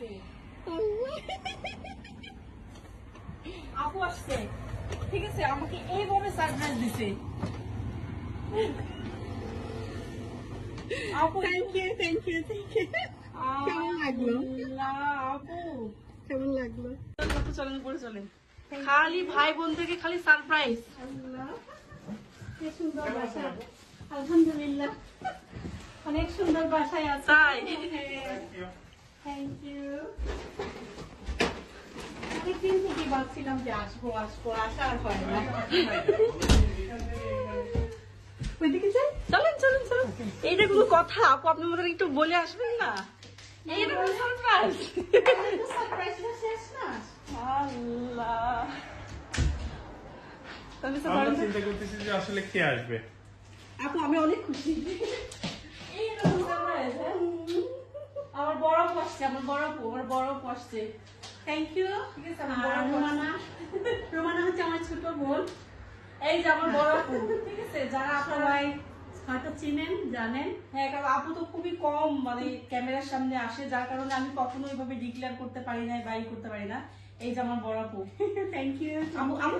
আসছে। আপু আসছে। ঠিক আছে আমাকে এইভাবে সারপ্রাইজ দিছে। আপু thank you thank you thank you কেমন লাগল? আল্লাহ, আপু। কেমন লাগল? চলেন উপরে চলেন খালি ভাই বোন থেকে খালি সারপ্রাইজ। আল্লাহ কি সুন্দর বাসা। আলহামদুলিল্লাহ। অনেক সুন্দর বাসায় আছে। তাই। থ্যাংক ইউ অনেকদিন থেকে ভাবছিলাম যে আসব আসব আসা আর হয় না। ওইদিকে যাই। চলেন চলেন চলেন। এইটা কোনো কথা আপু আপনি মনে একটু বলে আসবেন না? এইটা কোনো সারপ্রাইজ সারপ্রাইজটা শেষ না। আল্লাহ। আমরা চিন্তা করতেছি যে আসলে কে আসবে। আপু আমি অনেক খুশি এইরকম surprise, হ্যাঁ? আমার বড় আপু আসছে আমার বড় আমার বড় আসছে। Thank you. রোমানা। রোমানা হচ্ছে আমার ছোট বোন। এই যে আমার বড় আপু। ঠিক আছে যারা সবাই হয়তো চিনেন জানেন। হ্যাঁ কারণ আপু তো খুবই কম মানে ক্যামেরার সামনে আসে যার কারণে আমি কখনো এইভাবে ডিক্লেয়ার করতে পারি না বাই করতে পারি না। এই যে আমার বড় আপু। থ্যাংক ইউ আমার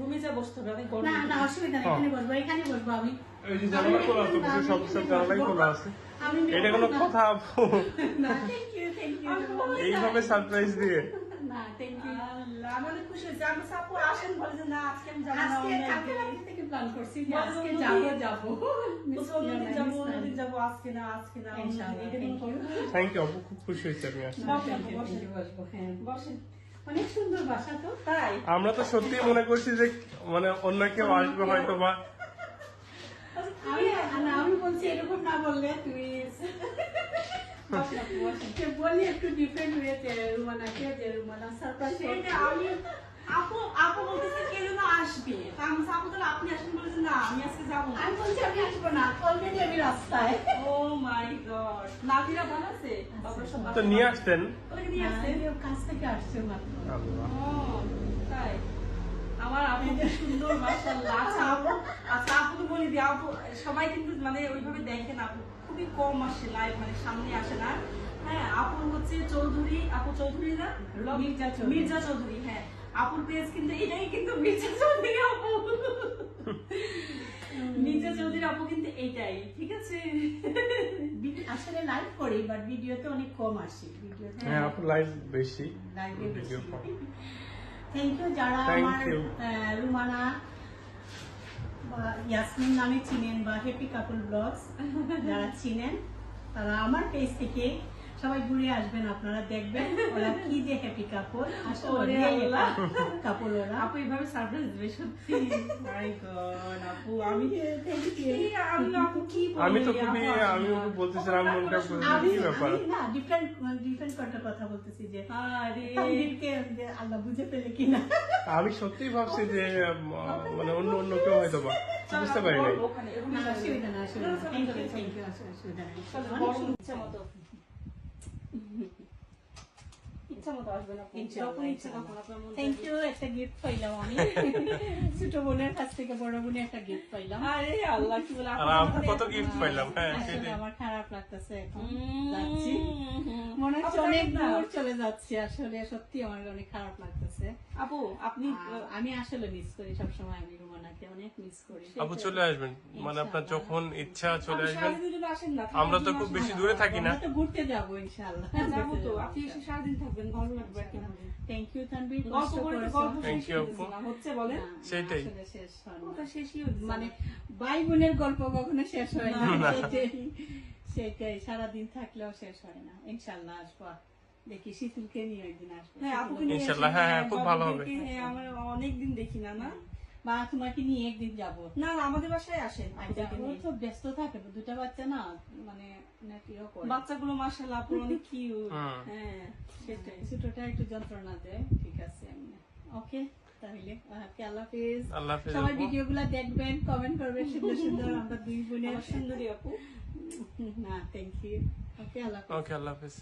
রুমে যা বসতে হবে অনেক না না অসুবিধা নেই এখানে বসবো এখানে বসবো আমি। ওই যে জানালা খোলা আছে সব সব জানালাই খোলা আছে? এটা কোনো কথা আপু? না থ্যাংক ইউ থ্যাংক ইউ এইভাবে সারপ্রাইজ দিয়ে। থ্যাংক ইউ আপু খুব খুশি হয়েছে আমি আসলে। হ্যাঁ। বসেন। অনেক সুন্দর বাসা তো তাই? আমরা তো সত্যি মনে করছি যে মানে অন্য কেউ আসবে হয়তো বা আমি না, আমি বলছি এরকম না বললে। যে বললি একটু ডিফারেন্ট হয়েছে রুমানাকে যে রুমানা সারপ্রাইজ আমি আপু আপু বলতেছে কে যেন আসবে। আমি আপু তাহলে আপনি আসেন বলেছে না আমি আজকে যাব আমি বলছি আমি আসব না। অলরেডি আমি রাস্তায়। Oh my god. নাতিরা ভালো আছে? তো নিয়ে আসতেন। ওদেরকে নিয়ে আসছেন কাছ থেকে আসছে মাত্র। ও, তাই। আমার আপু খুব সুন্দর মাশাআল্লাহ। আপু সবাই কিন্তু মানে ওইভাবে দেখে না খুবই কম আসে লাইভ মানে সামনে আসে না। হ্যাঁ আপু হচ্ছে চৌধুরী আপু চৌধুরী না? মির্জা চৌধুরী। মির্জা চৌধুরী হ্যাঁ। আপুর পেজ কিন্তু এটাই কিন্তু মির্জা চৌধুরী আপু। মির্জা চৌধুরী আপু কিন্তু এইটাই ঠিক আছে? ভিডিও- আসলে লাইভ করি বাট ভিডিওতে অনেক কম আসি। ভিডিওতে হ্যাঁ আপু লাইভ বেশি। লাইভে বেশি। থ্যাংক ইউ যারা আমার রুমানা বা ইয়াসমিন নামে চিনেন বা হ্যাপি কাপল ব্লগস যারা চিনেন তারা আমার পেজ থেকে সবাই ঘুরে আসবেন আপনারা দেখবেন ওরা কি যে হ্যাপি কাপল ওরে আল্লাহ। কাপল ওরা। আপু এইভাবে সারপ্রাইজ দিবে সত্যি। মাই গড আপু আমি আমি আপু কি আমি তো খুবই আমি। ওকে বলতেছিলাম কি ব্যাপার? না ডিফারেন্ট ডিফারেন্ট কথা বলতেছি যে আরে। তানভীরকে আল্লাহ বুঝে পেলে কিনা। আমি সত্যিই ভাবছি যে মানে অন্য অন্য কেউ হয়তো বা বুঝতে পারি নাই। না অসুবিধা না অসুবিধা থ্যাংক ইউ থ্যাংক ইউ অসুবিধা নেই ইচ্ছা মতো ইচ্ছা মতো যখন ইচ্ছা তখন আপনার মন থ্যাংক ইউ একটা গিফট পাইলাম আমি। ছোট বোনের কাছ থেকে বড় বোনের একটা গিফট পাইলাম। আরে আল্লাহ কি বলে আর আপু কত গিফট পাইলাম? হ্যাঁ সেটাই। আমার খারাপ লাগতেছে এখন। যাচ্ছি। মনে হচ্ছে অনেক দূর চলে যাচ্ছি আসলে। সত্যি আমার অনেক খারাপ লাগতেছে। আপু আপনি আমি আসলে মিস করি সবসময় আমি রুমানাকে অনেক মিস করি। আপু চলে আসবেন। মানে আপনার যখন ইচ্ছা চলে আসবেন আমরা তো খুব বেশি দূরে থাকি না। তো ঘুরতে যাব ইনশাআল্লাহ। হ্যাঁ, তো। আপনি এসে সারাদিন থাকবেন ভালো লাগবে থ্যাংক ইউ তানভীর গল্প করে গল্প Thank শেষ আপু। হচ্ছে বলে সেটাই। শেষ হয় না। শেষই মানে ভাই বোনের গল্প কখনো শেষ হয় না। না। সেটাই। সেটাই সারাদিন থাকলেও শেষ হয় না। ইনশাল্লাহ আসব। দেখি শীতুলকে নিয়ে একদিন আসব। হ্যাঁ আপুকে নিয়ে ইনশাল্লাহ, হ্যাঁ, হ্যাঁ, খুব ভালো হবে। হ্যাঁ আমরা অনেকদিন দেখি না না? বা তোমাকে নিয়ে একদিন যাব। না আমাদের বাসায় আসেন। তো ব্যস্ত থাকে দুটা বাচ্চা না মানে বাচ্চাগুলো অনেক কিউট হ্যাঁ। সেটাই। ছোটটা একটু যন্ত্রণা দেয় ঠিক আছে ওকে তাহলে আল্লাহ হাফিজ। ভিডিও গুলা দেখবেন কমেন্ট করবেন সুন্দর সুন্দর আমরা দুই বোনের আমার সুন্দরী আপু। না থ্যাংক ইউ ওকে আল্লাহ হাফিজ। ওকে আল্লাহ হাফেজ।